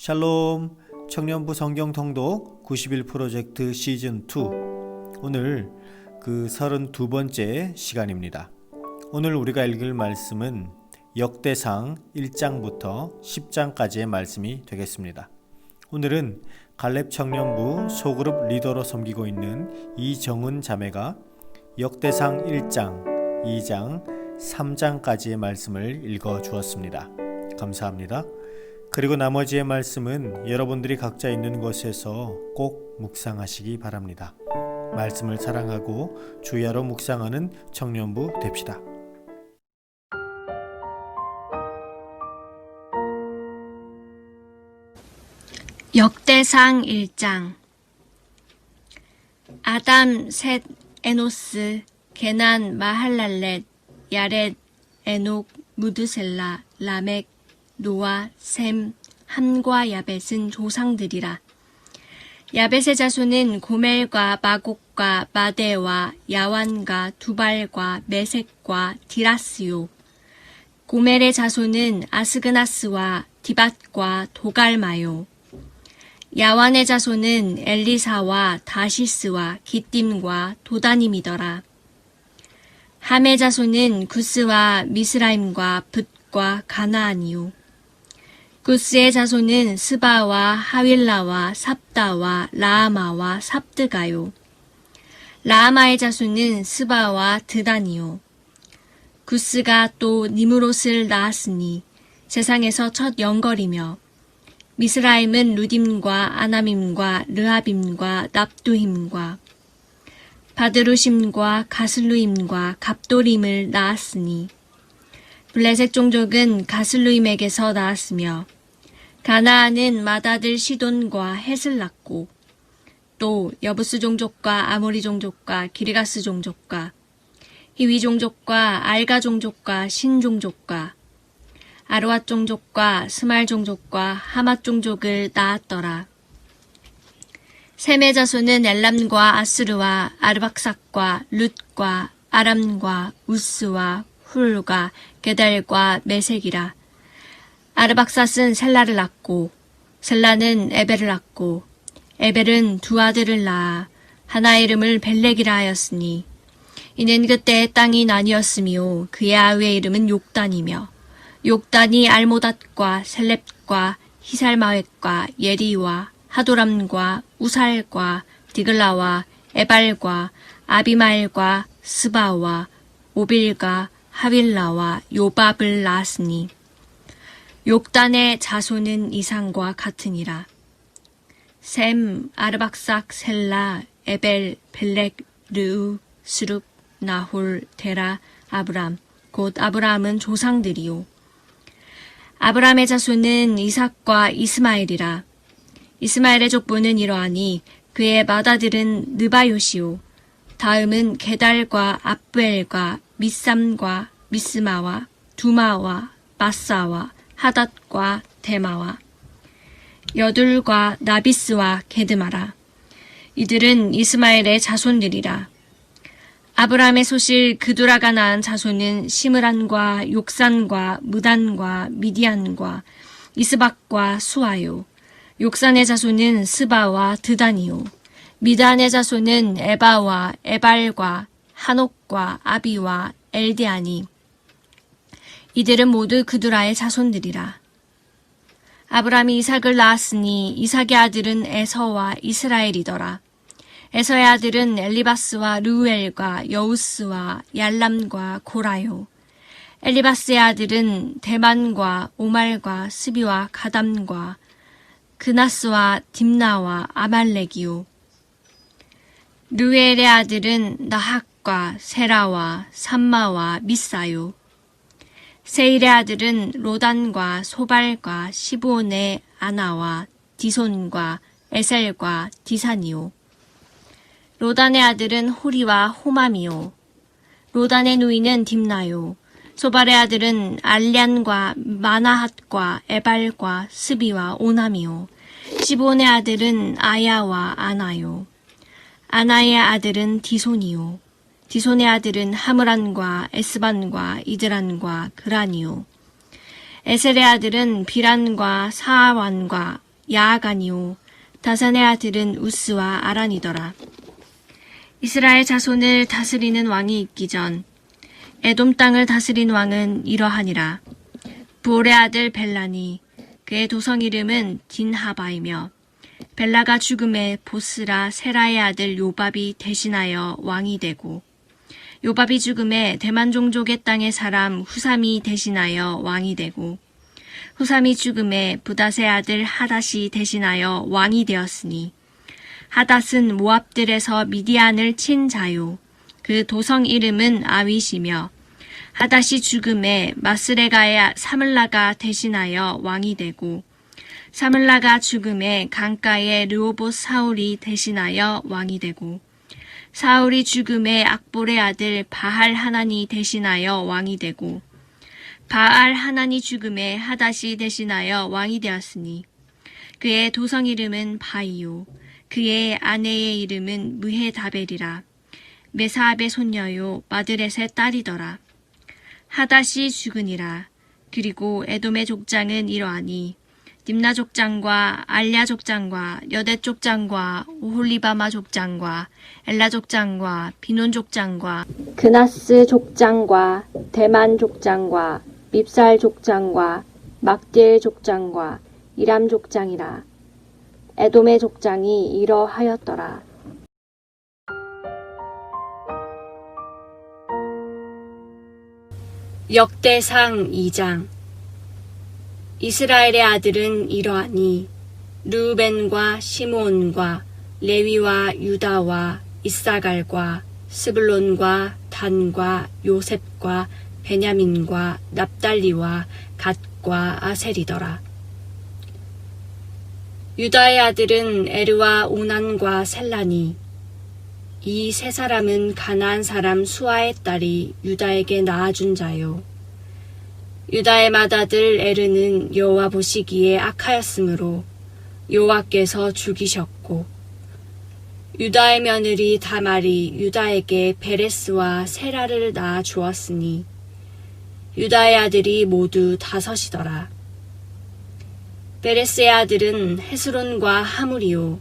샬롬 청년부 성경 통독 91 프로젝트 시즌 2 오늘 그 32번째 시간입니다. 오늘 우리가 읽을 말씀은 역대상 1장부터 10장까지의 말씀이 되겠습니다. 오늘은 갈렙 청년부 소그룹 리더로 섬기고 있는 이정은 자매가 역대상 1장, 2장, 3장까지의 말씀을 읽어 주었습니다. 감사합니다. 그리고 나머지의 말씀은 여러분들이 각자 있는 곳에서 꼭 묵상하시기 바랍니다. 말씀을 사랑하고 주야로 묵상하는 청년부 됩시다. 역대상 1장 아담, 셋, 에노스, 게난, 마할랄렛, 야렛, 에녹, 무드셀라, 라멕, 노아, 셈, 함과 야벳은 조상들이라. 야벳의 자손은 고멜과 마곡과 마데와 야완과 두발과 메색과 디라스요. 고멜의 자손은 아스그나스와 디밧과 도갈마요. 야완의 자손은 엘리사와 다시스와 기띔과 도다님이더라. 함의 자손은 구스와 미스라임과 붓과 가나안이요. 구스의 자손은 스바와 하윌라와 삽다와 라아마와 삽드가요. 라아마의 자손은 스바와 드단이요. 구스가 또 니무롯을 낳았으니 세상에서 첫 영걸이며 미스라임은 루딤과 아나밈과 르하빔과 납두힘과 바드루심과 가슬루임과 갑도림을 낳았으니 블레셋 종족은 가슬루임에게서 나왔으며 가나안은 마다들 시돈과 헷을 낳고 또 여부스 종족과 아모리 종족과 기르가스 종족과 히위 종족과 알가 종족과 신 종족과 아르왓 종족과 스말 종족과 하맛 종족을 낳았더라. 셈의 자손은 엘람과 아스르와 아르박삭과 룻과 아람과 우스와 훌과 게달과 메색이라. 아르박삿은 셀라를 낳고 셀라는 에벨을 낳고 에벨은 두 아들을 낳아 하나의 이름을 벨렉이라 하였으니 이는 그때 땅이 나뉘었으며 그의 아우의 이름은 욕단이며 욕단이 알모닷과 셀렙과 히살마웻과 예리와 하도람과 우살과 디글라와 에발과 아비마엘과 스바와 오빌과 하빌라와 요밥을 낳았으니 욕단의 자손은 이상과 같으니라. 셈, 아르박삭, 셀라, 에벨, 벨렉, 르우, 스룹, 나홀, 데라, 아브람, 곧 아브라함은 조상들이요. 아브라함의 자손은 이삭과 이스마엘이라. 이스마엘의 족보는 이러하니 그의 맏아들은 느바요시오. 다음은 게달과 압벨과 미삼과 미스마와 두마와 마사와 하닷과 데마와 여둘과 나비스와 게드마라. 이들은 이스마엘의 자손들이라. 아브라함의 소실 그두라가 낳은 자손은 시므란과 욕산과 무단과 미디안과 이스박과 수아요. 욕산의 자손은 스바와 드단이요. 미단의 자손은 에바와 에발과 한옥과 아비와 엘디아니. 이들은 모두 그두라의 자손들이라. 아브라함이 이삭을 낳았으니 이삭의 아들은 에서와 이스라엘이더라. 에서의 아들은 엘리바스와 르우엘과 여우스와 얄람과 고라요. 엘리바스의 아들은 대만과 오말과 스비와 가담과 그나스와 딥나와 아말렉이요. 르우엘의 아들은 나학과 세라와 삼마와 미사요. 세일의 아들은 로단과 소발과 시브온의 아나와 디손과 에셀과 디산이요. 로단의 아들은 호리와 호맘이요. 로단의 누이는 딥나요. 소발의 아들은 알리안과 마나핫과 에발과 스비와 오남이요. 시본의 아들은 아야와 아나요. 아나의 아들은 디손이요. 디손의 아들은 하므란과 에스반과 이드란과 그란이요. 에셀의 아들은 비란과 사완과 야아간이요 다산의 아들은 우스와 아란이더라. 이스라엘 자손을 다스리는 왕이 있기 전 에돔 땅을 다스린 왕은 이러하니라. 부올의 아들 벨라니 그의 도성 이름은 딘하바이며 벨라가 죽음에 보스라 세라의 아들 요밥이 대신하여 왕이 되고 요밥이 죽음에 대만 종족의 땅의 사람 후삼이 대신하여 왕이 되고 후삼이 죽음에 부닷의 아들 하닷이 대신하여 왕이 되었으니 하닷은 모압들에서 미디안을 친 자요. 그 도성 이름은 아윗이며 하닷이 죽음에 마스레가의 사물라가 대신하여 왕이 되고 사물라가 죽음에 강가의 르오봇 사울이 대신하여 왕이 되고 사울이 죽음에 악볼의 아들 바할 하나니 대신하여 왕이 되고 바알 하나니 죽음에 하닷이 대신하여 왕이 되었으니 그의 도성 이름은 바이요 그의 아내의 이름은 무헤다벨이라 메사압의 손녀요 마드렛의 딸이더라. 하닷이 죽으니라. 그리고 에돔의 족장은 이러하니 딥나 족장과 알야 족장과 여대 족장과 오홀리바마 족장과 엘라 족장과 비논 족장과 그나스 족장과 대만 족장과 밉살 족장과 막딜 족장과 이람 족장이라. 에돔의 족장이 이러하였더라. 역대상 2장 이스라엘의 아들은 이러하니 르우벤과 시므온과 레위와 유다와 이사갈과 스불론과 단과 요셉과 베냐민과 납달리와 갓과 아셀이더라. 유다의 아들은 에르와 오난과 셀라니 이 세 사람은 가나안 사람 수아의 딸이 유다에게 낳아준 자요. 유다의 맏아들 에르는 여호와 보시기에 악하였으므로 여호와께서 죽이셨고 유다의 며느리 다말이 유다에게 베레스와 세라를 낳아 주었으니 유다의 아들이 모두 다섯이더라. 베레스의 아들은 헤스론과 하물이요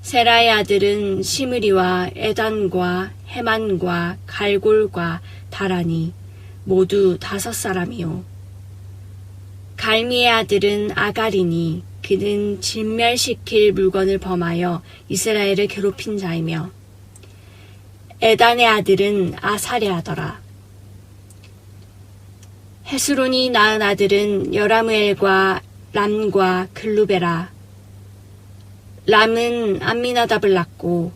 세라의 아들은 시므리와 에단과 헤만과 갈골과 다라니 모두 다섯 사람이요. 갈미의 아들은 아가리니 그는 진멸시킬 물건을 범하여 이스라엘을 괴롭힌 자이며 에단의 아들은 아사레아더라. 헤스론이 낳은 아들은 여라무엘과 람과 글루베라 람은 암미나답을 낳고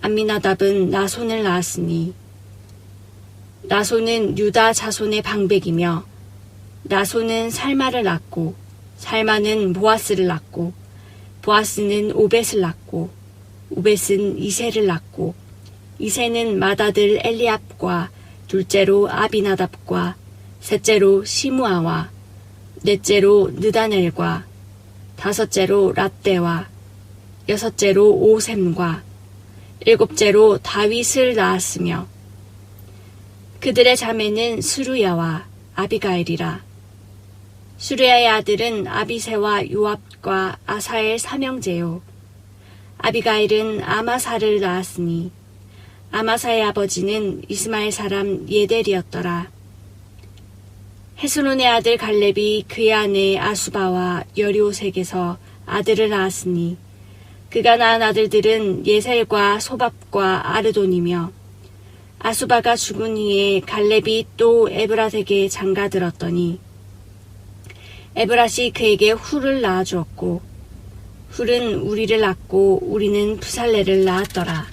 암미나답은 나손을 낳았으니 나손은 유다 자손의 방백이며 나손은 살마를 낳고 살마는 보아스를 낳고 보아스는 오벳을 낳고 오벳은 이세를 낳고 이세는 맏아들 엘리압과 둘째로 아비나답과 셋째로 시무아와 넷째로 느다넬과 다섯째로 라떼와 여섯째로 오셈과 일곱째로 다윗을 낳았으며 그들의 자매는 수루야와 아비가일이라. 수루야의 아들은 아비세와 요압과 아사엘 삼형제요. 아비가일은 아마사를 낳았으니 아마사의 아버지는 이스마엘 사람 예델이었더라. 헤스론의 아들 갈렙이 그의 아내 아수바와 여리오색에서 아들을 낳았으니 그가 낳은 아들들은 예셀과 소밥과 아르돈이며 아수바가 죽은 후에 갈렙이 또 에브라색에 장가들었더니 에브라시 그에게 훌을 낳아주었고 훌은 우리를 낳고 우리는 부살레를 낳았더라.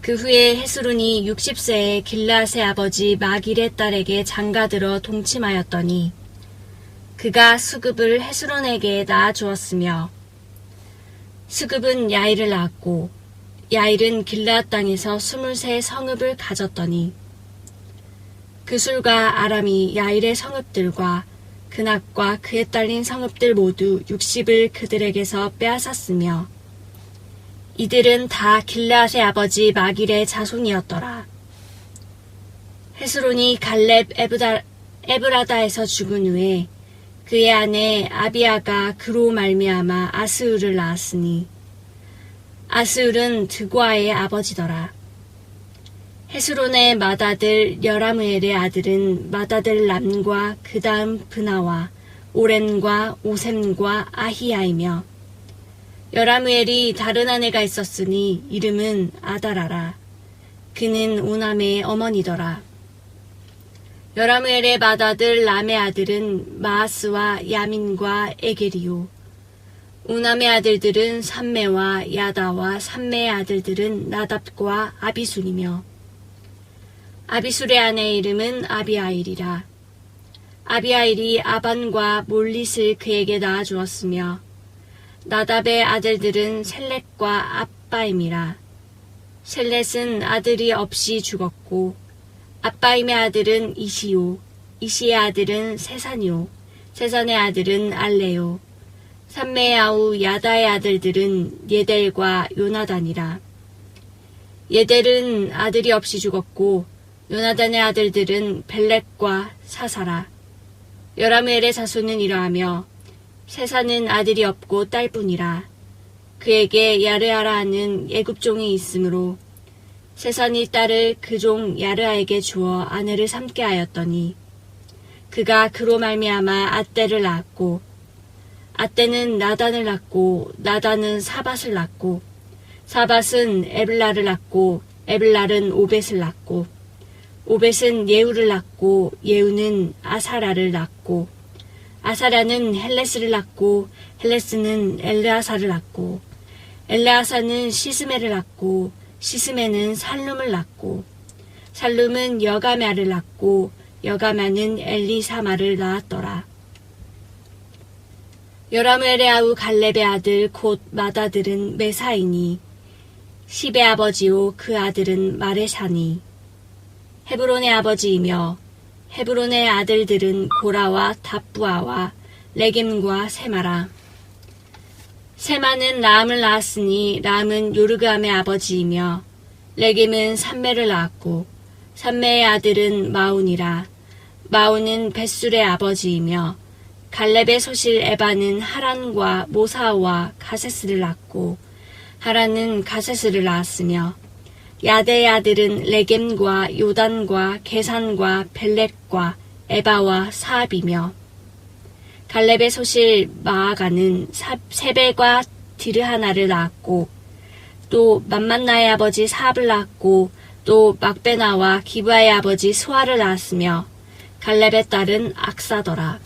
그 후에 헤스론이 60세에 길라스의 아버지 마길의 딸에게 장가들어 동침하였더니 그가 수급을 헤스론에게 낳아주었으며 수급은 야일을 낳았고 야일은 길라앗 땅에서 스물세 성읍을 가졌더니 그술과 아람이 야일의 성읍들과 그낙과 그에 딸린 성읍들 모두 60을 그들에게서 빼앗았으며 이들은 다 길라앗의 아버지 마길의 자손이었더라. 헤스론이 갈렙 에브다, 에브라다에서 죽은 후에 그의 아내 아비아가 그로 말미암아 아스울을 낳았으니 아스울은 드고아의 아버지더라. 헤스론의 맏아들 여라무엘의 아들은 맏아들 람과 그 다음 브나와 오렌과 오셈과 아히야이며 여라무엘이 다른 아내가 있었으니 이름은 아다라라. 그는 오남의 어머니더라. 여라무엘의 맏아들 람의 아들은 마아스와 야민과 에게리요. 오남의 아들들은 삼매와 야다와 삼매의 아들들은 나답과 아비술이며 아비술의 아내의 이름은 아비아일이라. 아비아일이 아반과 몰릿을 그에게 낳아주었으며 나답의 아들들은 셀렛과 아빠임이라. 셀렛은 아들이 없이 죽었고 아빠임의 아들은 이시오, 이시의 아들은 세산이오, 세산의 아들은 알레요. 삼매의 아우 야다의 아들들은 예델과 요나단이라. 예델은 아들이 없이 죽었고 요나단의 아들들은 벨렉과 사사라. 여라멜의 자손은 이러하며 세사는 아들이 없고 딸뿐이라. 그에게 야르아라 하는 예굽종이 있으므로 세산이 딸을 그 종 야르아에게 주어 아내를 삼게 하였더니 그가 그로 말미암아 아떼를 낳았고 아떼는 나단을 낳고 나단은 사밧을 낳고 사밧은 에블라를 낳고 에블랄은 오벳을 낳고 오벳은 예후를 낳고 예후는 아사라를 낳고 아사라는 헬레스를 낳고 헬레스는 엘르아사를 낳고 엘르아사는 시스메를 낳고 시스메는 살룸을 낳고 살룸은 여가메아를 낳고 여가메아는 엘리사마를 낳았더라. 요라멜의 아우 갈렙의 아들 곧 맏아들은 메사이니 시베 아버지요 그 아들은 마레사니. 헤브론의 아버지이며 헤브론의 아들들은 고라와 답부아와 레겜과 세마라. 세마는 라암을 낳았으니 라암은 요르그암의 아버지이며 레겜은 삼매를 낳았고 삼매의 아들은 마운이라. 마운은 벳술의 아버지이며 갈렙의 소실 에바는 하란과 모사와 가세스를 낳고 하란은 가세스를 낳았으며 야대의 아들은 레겜과 요단과 게산과 벨렉과 에바와 사압이며 갈렙의 소실 마아가는 사- 세벨과 디르하나를 낳았고 또 만만나의 아버지 사압을 낳았고 또 막베나와 기브아의 아버지 스와를 낳았으며 갈렙의 딸은 악사더라.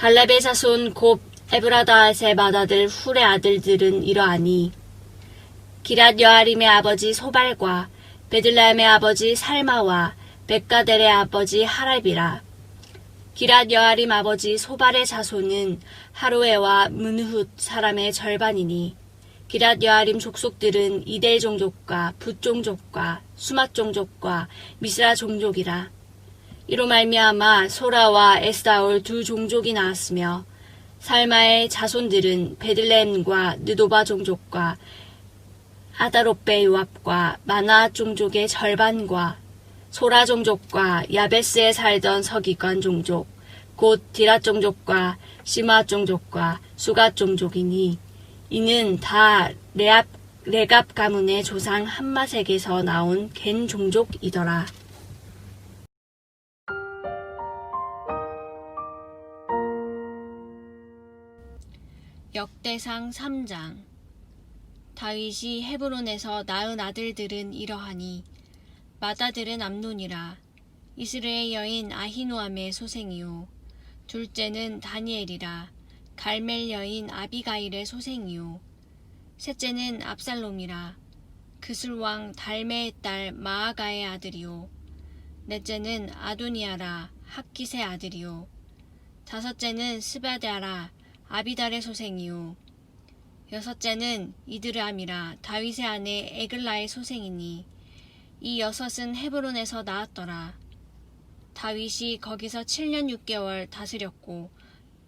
갈렙의 자손 곧 에브라다의 맏아들 훌의 아들들은 이러하니 기랏 여아림의 아버지 소발과 베들라임의 아버지 살마와 백가델의 아버지 하랍이라. 기랏 여아림 아버지 소발의 자손은 하로에와 문훗 사람의 절반이니 기랏 여아림 족속들은 이델 종족과 붓 종족과 수맛 종족과 미스라 종족이라. 이로 말미암아 소라와 에스다올 두 종족이 나왔으며 살마의 자손들은 베들레헴과 느도바 종족과 아다롯베 요압과 마나 종족의 절반과 소라 종족과 야베스에 살던 서기관 종족 곧 디라 종족과 시마 종족과 수가 종족이니 이는 다 레압 레갑 가문의 조상 한마색에서 나온 겐 종족이더라. 역대상 3장. 다윗이 헤브론에서 낳은 아들들은 이러하니 맏아들은 암논이라 이스라엘 여인 아히노암의 소생이요 둘째는 다니엘이라 갈멜 여인 아비가일의 소생이요 셋째는 압살롬이라 그술왕 달메의 딸 마아가의 아들이요 넷째는 아도니아라 학기세 아들이요 다섯째는 스바데아라 아비달의 소생이요 여섯째는 이드람이라 다윗의 아내 에글라의 소생이니 이 여섯은 헤브론에서 나왔더라. 다윗이 거기서 7년 6개월 다스렸고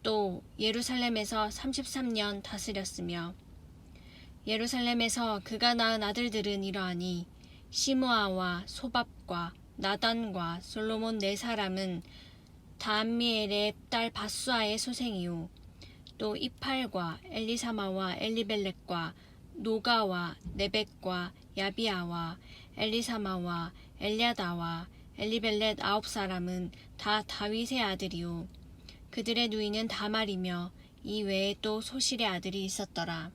또 예루살렘에서 33년 다스렸으며 예루살렘에서 그가 낳은 아들들은 이러하니 시므아와 소밥과 나단과 솔로몬 네 사람은 다암미엘의 딸 바수아의 소생이요 또 이팔과 엘리사마와 엘리벨렉과 노가와 네벡과 야비아와 엘리사마와 엘리아다와 엘리벨렛 아홉 사람은 다 다윗의 아들이요. 그들의 누이는 다말이며 이 외에 또 소실의 아들이 있었더라.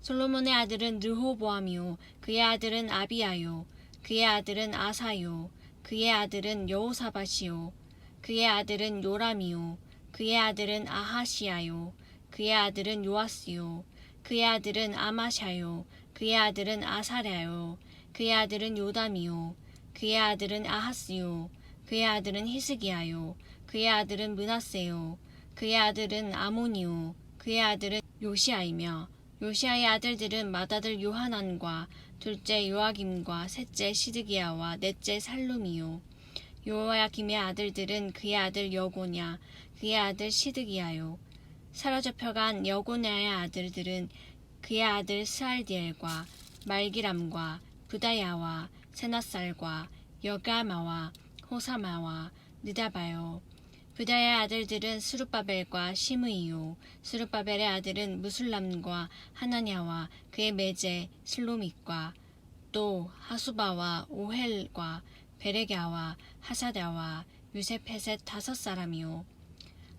솔로몬의 아들은 르호보암이요. 그의 아들은 아비야요. 그의 아들은 아사요. 그의 아들은 여호사밧이요. 그의 아들은 요람이요 그의 아들은 아하시야요 그의 아들은 요아스요 그의 아들은 아마샤요 그의 아들은 아사랴요 그의 아들은 요담이요 그의 아들은 아하스요 그의 아들은 히스기야요 그의 아들은 문하세요 그의 아들은 아모니요 그의 아들은 요시아이며 요시아의 아들들은 맏아들 요하난과 둘째 요아김과 셋째 시드기야와 넷째 살룸이요 요야김의 아들들은 그의 아들 여고냐 그의 아들 시드기야요. 사로잡혀간 여고냐의 아들들은 그의 아들 스알디엘과 말기람과 부다야와 세나살과 여가마와 호사마와 느다바요. 부다의 아들들은 스룹바벨과 시므이요. 스룹바벨의 아들은 무술람과 하나냐와 그의 매제 슬로믹과 또 하수바와 오헬과 베레갸와 하사다와 유세페셋 다섯 사람이요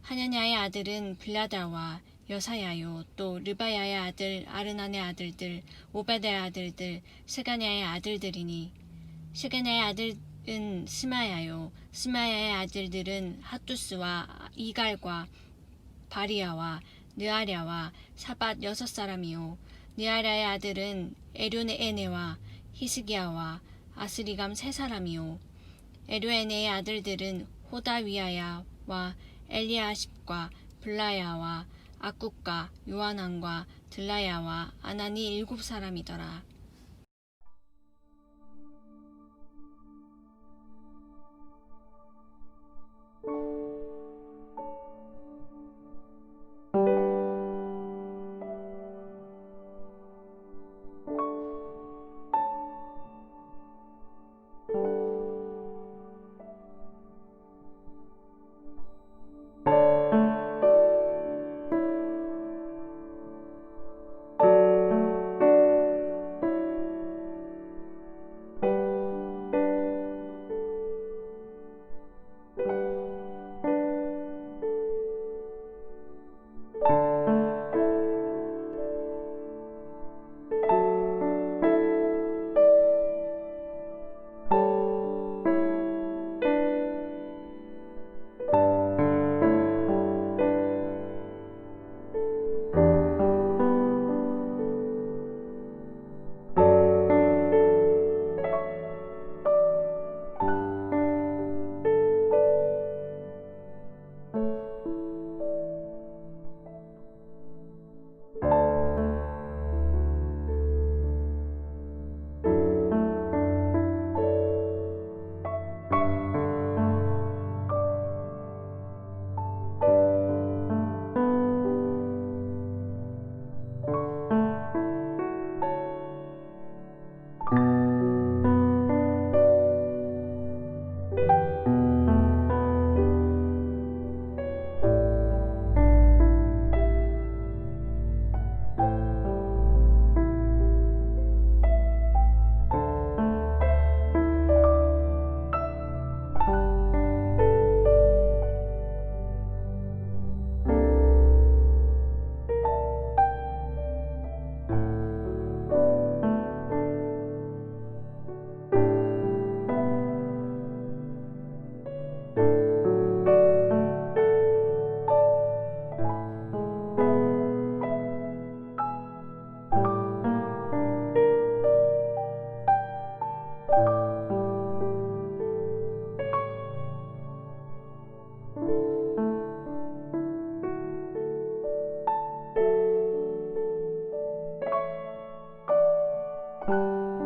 하냐냐의 아들은 빌라다와 여사야요 또 르바야의 아들 아르난의 아들들 오베드의 아들들 스가냐의 아들들이니. 스가냐의 아들은 스마야요 스마야의 아들들은 핫투스와 이갈과 바리야와 느아랴와 사밧 여섯 사람이요. 느아랴의 아들은 에르네에네와 히스기야와 아스리감 세 사람이요. 에르에네의 아들들은 호다위아야와 엘리아십과 블라야와 아쿠과 요하난과 들라야와 아나니 일곱 사람이더라 Bye.